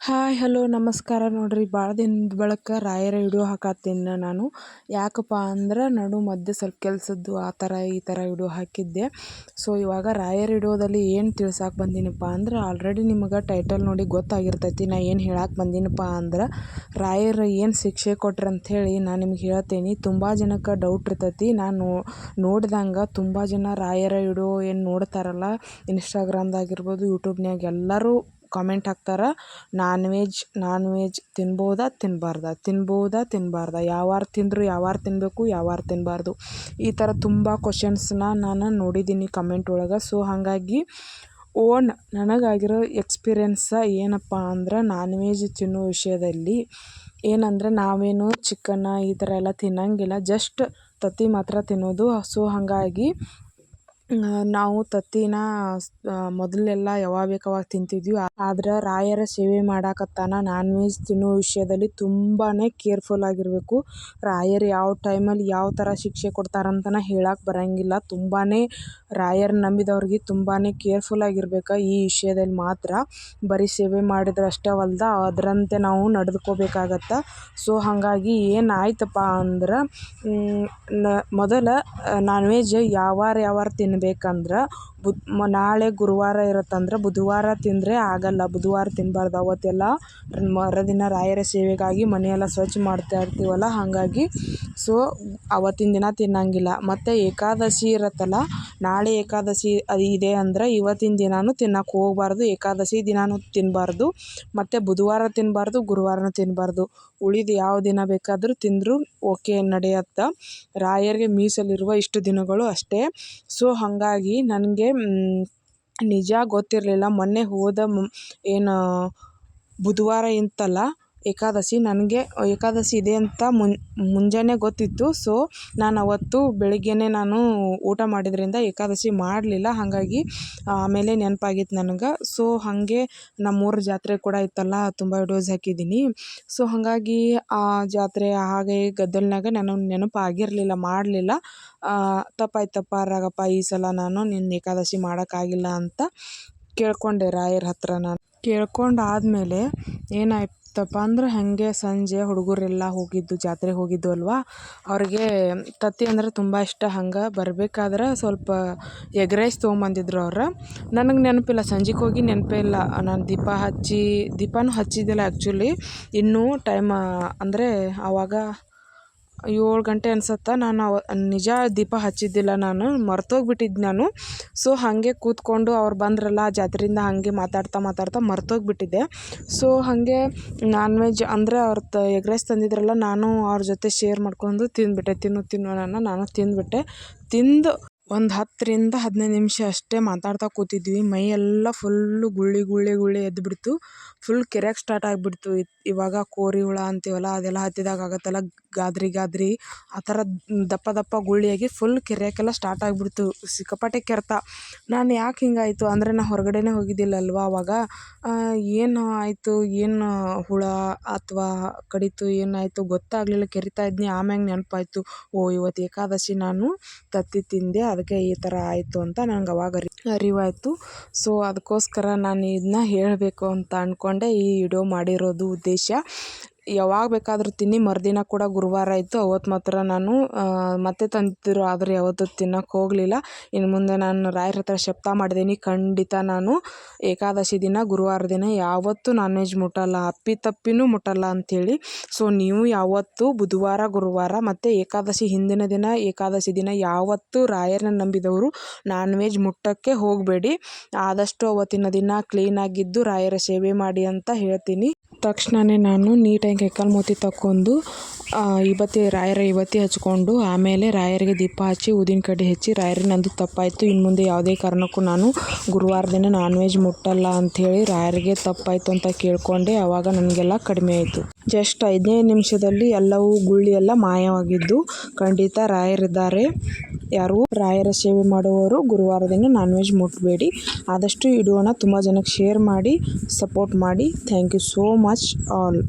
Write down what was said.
Hi, hello, ನಮಸ್ಕಾರ ನೋಡ್ರಿ. ಭಾಳ ದಿನದ ಬಳಕ ರಾಯರ ವಿಡಿಯೋ ಹಾಕತ್ತೀನಿ ನಾನು. ಯಾಕಪ್ಪ ಅಂದ್ರೆ ನಡು ಮಧ್ಯೆ ಸ್ವಲ್ಪ ಕೆಲಸದ್ದು ಆ ಥರ ಈ ಥರ ವಿಡಿಯೋ ಹಾಕಿದ್ದೆ. ಸೊ ಇವಾಗ ರಾಯರ ವಿಡಿಯೋದಲ್ಲಿ ಏನು ತಿಳ್ಸಕ್ಕೆ ಬಂದಿನಪ್ಪ ಅಂದ್ರೆ ಆಲ್ರೆಡಿ ನಿಮಗೆ ಟೈಟಲ್ ನೋಡಿ ಗೊತ್ತಾಗಿರ್ತೈತಿ. ನಾ ಏನು ಹೇಳಕ್ಕೆ ಬಂದಿನಪ್ಪ ಅಂದ್ರೆ ರಾಯರ್ ಏನು ಶಿಕ್ಷೆ ಕೊಟ್ರು ಅಂಥೇಳಿ ನಾನು ನಿಮ್ಗೆ ಹೇಳ್ತೀನಿ. ತುಂಬ ಜನಕ್ಕೆ ಡೌಟ್ ಇರ್ತೈತಿ. ನಾನು ನೋಡ್ದಂಗೆ ತುಂಬ ಜನ ರಾಯರ ವಿಡಿಯೋ ಏನು ನೋಡ್ತಾರಲ್ಲ ಇನ್ಸ್ಟಾಗ್ರಾಮ್ದಾಗಿರ್ಬೋದು ಯೂಟ್ಯೂಬ್ನಾಗ ಎಲ್ಲರೂ ಕಾಮೆಂಟ್ ಹಾಕ್ತಾರೆ ನಾನ್ ವೆಜ್ ನಾನ್ ವೆಜ್ ತಿನ್ಬೋದಾ ತಿನ್ಬಾರ್ದ ತಿನ್ಬೋದಾ ತಿನ್ಬಾರ್ದ, ಯಾವಾರ ತಿಂದರು ಯಾವಾರ ತಿನ್ನಬೇಕು ಯಾವಾರ ತಿನ್ನಬಾರ್ದು ಈ ಥರ ತುಂಬ ಕ್ವಶನ್ಸ್ನ ನಾನು ನೋಡಿದ್ದೀನಿ ಕಮೆಂಟ್ ಒಳಗೆ. ಸೊ ಹಾಗಾಗಿ ಓನ್ ನನಗಾಗಿರೋ ಎಕ್ಸ್ಪೀರಿಯನ್ಸ ಏನಪ್ಪ ಅಂದ್ರೆ ನಾನ್ ವೆಜ್ ತಿನ್ನೋ ವಿಷಯದಲ್ಲಿ ಏನಂದರೆ ನಾವೇನು ಚಿಕನ್ನ ಈ ಥರ ಎಲ್ಲ ತಿನ್ನಂಗಿಲ್ಲ ಜಸ್ಟ್ ತತ್ತಿ ಮಾತ್ರ ತಿನ್ನೋದು. ಸೊ ಹಾಗಾಗಿ ನಾವು ತತ್ತಿನ ಮೊದಲೆಲ್ಲ ಯಾವಾಗ ಬೇಕು ಅವಾಗ ತಿಂತಿದ್ವಿ ಆದ್ರೆ ರಾಯರ ಸೇವೆ ಮಾಡಾಕತ್ತಾನ ನಾನ್ ವೆಜ್ ತಿನ್ನೋ ವಿಷಯದಲ್ಲಿ ತುಂಬಾ ಕೇರ್ಫುಲ್ ಆಗಿರಬೇಕು. ರಾಯರು ಯಾವ ಟೈಮಲ್ಲಿ ಯಾವ ಥರ ಶಿಕ್ಷೆ ಕೊಡ್ತಾರಂತನೇ ಹೇಳಕ್ಕೆ ಬರೋಂಗಿಲ್ಲ. ತುಂಬಾ ರಾಯರ್ ನಂಬಿದವ್ರಿಗೆ ತುಂಬಾ ಕೇರ್ಫುಲ್ ಆಗಿರ್ಬೇಕು ಈ ವಿಷಯದಲ್ಲಿ ಮಾತ್ರ. ಬರೀ ಸೇವೆ ಮಾಡಿದ್ರೆ ಅಷ್ಟೇ ಅಲ್ದ ಅದರಂತೆ ನಾವು ನಡೆದುಕೋಬೇಕಾಗತ್ತೆ. ಸೊ ಹಾಗಾಗಿ ಏನಾಯ್ತಪ್ಪ ಅಂದ್ರೆ ಮೊದಲ ನಾನ್ ವೆಜ್ ಯಾವಾರ ಯಾವಾರ ಬೇಕಂದ್ರ ತಿನ್ಬೇಕಂದ್ರೆ ಮ, ನಾಳೆ ಗುರುವಾರ ಇರುತ್ತಂದ್ರೆ ಬುಧವಾರ ತಿಂದರೆ ಆಗಲ್ಲ. ಬುಧವಾರ ತಿನ್ನಬಾರ್ದು ಅವತ್ತೆಲ್ಲ ಮರುದಿನ ರಾಯರ ಸೇವೆಗಾಗಿ ಮನೆಯೆಲ್ಲ ಸ್ವಚ್ಛ ಮಾಡ್ತಾ ಇರ್ತೀವಲ್ಲ, ಹಾಗಾಗಿ ಸೊ, ಅವತ್ತಿನ ದಿನ ತಿನ್ನಂಗಿಲ್ಲ. ಮತ್ತು ಏಕಾದಶಿ ಇರುತ್ತಲ್ಲ, ನಾಳೆ ಏಕಾದಶಿ ಅದು ಇದೆ ಅಂದರೆ ಇವತ್ತಿನ ದಿನಾನೂ ತಿನ್ನಕ್ಕೆ ಹೋಗಬಾರ್ದು, ಏಕಾದಶಿ ದಿನಾನೂ ತಿನ್ನಬಾರ್ದು ಮತ್ತು ಬುಧವಾರ ತಿನ್ನಬಾರ್ದು ಗುರುವಾರನೂ ತಿನ್ನಬಾರ್ದು ಉಳಿದ ಯಾವ ದಿನ ಬೇಕಾದರೂ ತಿಂದರೂ ಓಕೆ ನಡೆಯುತ್ತೆ? ರಾಯರಿಗೆ ಮೀಸಲಿರುವ ಇಷ್ಟು ದಿನಗಳು ಅಷ್ಟೇ. ಸೊ, ಹಾಗಾಗಿ ನನಗೆ ನಿಜ ಗೊತ್ತಿರಲಿಲ್ಲ. ಮೊನ್ನೆ ಹೋದ ಏನು ಬುಧವಾರ ಇತ್ತಲ್ಲ ಏಕಾದಶಿ ನನಗೆ, ಏಕಾದಶಿ ಇದೆ ಅಂತ ಮುಂಜಾನೆ ಗೊತ್ತಿತ್ತು. ಸೊ ನಾನು ಅವತ್ತು ಬೆಳಗ್ಗೆನೇ ನಾನು ಊಟ ಮಾಡಿದ್ರಿಂದ ಏಕಾದಶಿ ಮಾಡಲಿಲ್ಲ. ಹಾಗಾಗಿ ಆಮೇಲೆ ನೆನಪಾಗಿತ್ತು ನನಗೆ. ಸೊ ಹಾಗೆ ನಮ್ಮೂರ ಜಾತ್ರೆ ಕೂಡ ಇತ್ತಲ್ಲ, ತುಂಬ ವಿಡಿಯೋಸ್ ಹಾಕಿದ್ದೀನಿ. ಸೊ ಹಾಗಾಗಿ ಆ ಜಾತ್ರೆ ಹಾಗೆ ಗದ್ದಲ್ನಾಗ ನಾನು ನೆನಪು ಆಗಿರಲಿಲ್ಲ ಮಾಡಲಿಲ್ಲ ತಪ್ಪಾಯ್ತಪ್ಪ ರಾಗಪ್ಪ, ಈ ಸಲ ನಾನು ನಿನ್ನ ಏಕಾದಶಿ ಮಾಡೋಕ್ಕಾಗಿಲ್ಲ ಅಂತ. ಕೇಳಿಕೊಂಡೆ ರಾಯರ ಹತ್ರ ನಾನು. ಕೇಳ್ಕೊಂಡು ಆದಮೇಲೆ ಏನಾಯ್ತಪ್ಪ ಅಂದ್ರೆ ಹಾಗೆ ಸಂಜೆ ಹುಡುಗರೆಲ್ಲ ಹೋಗಿದ್ದು ಜಾತ್ರೆಗೆ ಹೋಗಿದ್ದು ಅಲ್ವಾ? ಅವ್ರಿಗೆ ತತ್ತಿ ಅಂದ್ರೆ ತುಂಬ ಇಷ್ಟ. ಹಂಗೆ ಬರಬೇಕಾದ್ರೆ ಸ್ವಲ್ಪ ಎಗ್ ರೈಸ್ ತೊಗೊಂಬಂದಿದ್ರು ಅವ್ರು. ನನಗೆ ನೆನಪಿಲ್ಲ, ಸಂಜೆಗೆ ಹೋಗಿ ನೆನಪೇ ಇಲ್ಲ. ನಾನು ದೀಪ ಹಚ್ಚಿ, ದೀಪನೂ ಹಚ್ಚಿದ್ದಿಲ್ಲ ಆ್ಯಕ್ಚುಲಿ ಇನ್ನೂ ಟೈಮ್ ಅಂದರೆ ಆವಾಗ ಏಳು ಗಂಟೆ ಅನ್ಸತ್ತೆ. ನಾನು ಅವ, ನಿಜ ದೀಪ ಹಚ್ಚಿದ್ದಿಲ್ಲ ನಾನು ಮರ್ತೋಗ್ಬಿಟ್ಟಿದ್ದು ನಾನು. ಸೊ ಹಾಗೆ ಕೂತ್ಕೊಂಡು ಅವ್ರು ಬಂದ್ರಲ್ಲ, ಜಾತ್ರೆಯಿಂದ ಹಾಗೆ ಮಾತಾಡ್ತಾ ಮಾತಾಡ್ತಾ ಮರ್ತೋಗ್ಬಿಟ್ಟಿದ್ದೆ. ಸೊ ಹಾಗೆ ನಾನ್ ವೆಜ್ ಅಂದರೆ ಅವ್ರು ತ ಎಗ್ ರೈಸ್ ತಂದಿದ್ರಲ್ಲ, ನಾನು ಅವ್ರ ಜೊತೆ ಶೇರ್ ಮಾಡ್ಕೊಂಡು ತಿಂದುಬಿಟ್ಟೆ, ತಿನ್ನು ತಿನ್ನು ಅನ್ನೋ ನಾನು ತಿಂದುಬಿಟ್ಟೆ. ತಿಂದು ಒಂದು ಹತ್ತರಿಂದ ಹದಿನೈದು ನಿಮಿಷ ಅಷ್ಟೇ ಮಾತಾಡ್ತಾ ಕೂತಿದ್ವಿ. ಮೈಯೆಲ್ಲ ಫುಲ್ಲು ಗುಳ್ಳಿ ಗುಳ್ಳಿ ಗುಳ್ಳಿ ಎದ್ಬಿಡ್ತು. ಫುಲ್ ಕೆರೆಯಕ್ಕೆ ಸ್ಟಾರ್ಟ್ ಆಗಿಬಿಡ್ತು. ಇವಾಗ ಕೋರಿ ಹುಳ ಅಂತೀವಲ್ಲ, ಅದೆಲ್ಲ ಹತ್ತಿದಾಗ ಆಗುತ್ತಲ್ಲ. ಗಾದ್ರಿ ಗಾದ್ರಿ ಆ ಥರ ದಪ್ಪ ದಪ್ಪ ಗುಳ್ಳೆಯಾಗಿ ಫುಲ್ ಕೆರೆಯಕ್ಕೆಲ್ಲ ಸ್ಟಾರ್ಟ್ ಆಗಿಬಿಡ್ತು. ಸಿಕ್ಕಾಪಟ್ಟೆ ಕೆರೆತ. ನಾನು ಯಾಕೆ ಹಿಂಗಾಯಿತು? ಅಂದರೆ ನಾನು ಹೊರಗಡೆನೇ ಹೋಗಿದ್ದಿಲ್ಲಲ್ವ ಅವಾಗ. ಏನು ಆಯಿತು? ಏನು ಹುಳ ಅಥವಾ ಕಡಿತು? ಏನಾಯಿತು ಗೊತ್ತಾಗಲಿಲ್ಲ. ಕೆರಿತಾ ಇದ್ನಿ. ಆಮ್ಯಾಗ ನೆನಪಾಯ್ತು. ಓ, ಇವತ್ತು ಏಕಾದಶಿ ನಾನು ತತ್ತಿ ತಿಂದೆ. ಅದಕ್ಕೆ ಈ ಥರ ಆಯಿತು ಅಂತ ನಂಗೆ ಅವಾಗ ಅರಿ ಅರಿವಾಯಿತು. ಸೊ ಅದಕ್ಕೋಸ್ಕರ ನಾನು ಇದನ್ನ ಹೇಳಬೇಕು ಅಂತ ಅಂದ್ಕೊಂಡೆ ಈ ವಿಡಿಯೋ ಮಾಡಿರೋದು ಉದ್ದೇಶ. ಯಾವಾಗ ಬೇಕಾದರೂ ತಿನ್ನಿ. ಮರುದಿನ ಕೂಡ ಗುರುವಾರ ಇತ್ತು. ಅವತ್ತು ಮಾತ್ರ ನಾನು ಮತ್ತೆ ತಂದಿದ್ದರು ಆದರೆ ಯಾವತ್ತೂ ತಿನ್ನೋಕೆ ಹೋಗಲಿಲ್ಲ. ಇನ್ನು ಮುಂದೆ ನಾನು ರಾಯರ ಹತ್ರ ಶಪ್ತ ಮಾಡಿದ್ದೀನಿ ಖಂಡಿತ ನಾನು ಏಕಾದಶಿ ದಿನ, ಗುರುವಾರ ದಿನ ಯಾವತ್ತೂ ನಾನ್ ವೆಜ್ ಮುಟ್ಟಲ್ಲ. ಅಪ್ಪಿ ತಪ್ಪಿನೂ ಮುಟ್ಟಲ್ಲ ಅಂಥೇಳಿ ಸೊ ನೀವು ಯಾವತ್ತೂ ಬುಧವಾರ, ಗುರುವಾರ ಮತ್ತು ಏಕಾದಶಿ ಹಿಂದಿನ ದಿನ, ಏಕಾದಶಿ ದಿನ ಯಾವತ್ತೂ ರಾಯರನ್ನ ನಂಬಿದವರು ನಾನ್ ವೆಜ್ ಮುಟ್ಟೋಕ್ಕೆ ಹೋಗಬೇಡಿ. ಆದಷ್ಟು ಅವತ್ತಿನ ದಿನ ಕ್ಲೀನಾಗಿದ್ದು ರಾಯರ ಸೇವೆ ಮಾಡಿ ಅಂತ ಹೇಳ್ತೀನಿ. ತಕ್ಷಣವೇ ನಾನು ನೀಟಾಗಿ ಕೈಕಾಲು ತಕ್ಕೊಂಡು ಇವತ್ತೇ ರಾಯರ ಇವತ್ತೇ ಹಚ್ಕೊಂಡು ಆಮೇಲೆ ರಾಯರಿಗೆ ದೀಪ ಹಚ್ಚಿ ಊದಿನ ಕಡ್ಡಿ ಹಚ್ಚಿ ರಾಯರಿಗೆ ನಂದು ತಪ್ಪಾಯಿತು. ಇನ್ನು ಮುಂದೆ ಯಾವುದೇ ಕಾರಣಕ್ಕೂ ನಾನು ಗುರುವಾರ ದಿನ ನಾನ್ ವೆಜ್ ಮುಟ್ಟಲ್ಲ ಅಂಥೇಳಿ ರಾಯರಿಗೆ ತಪ್ಪಾಯಿತು ಅಂತ ಕೇಳಿಕೊಂಡೆ. ಆವಾಗ ನನಗೆಲ್ಲ ಕಡಿಮೆ ಆಯಿತು. ಜಸ್ಟ್ ಐದನೇ ನಿಮಿಷದಲ್ಲಿ ಎಲ್ಲವೂ ಗುಳ್ಳಿ ಎಲ್ಲ ಮಾಯವಾಗಿದ್ದು ಖಂಡಿತ ರಾಯರಿದ್ದಾರೆ. ಯಾರು? ರಾಯರ ಸೇವೆ ಮಾಡುವವರು ಗುರುವಾರ ದಿನ ನಾನ್ ವೆಜ್ ಮುಟ್ಟಬೇಡಿ ಆದಷ್ಟು ಇಡೋಣ ತುಂಬ ಜನಕ್ಕೆ ಶೇರ್ ಮಾಡಿ ಸಪೋರ್ಟ್ ಮಾಡಿ. Thank you so much all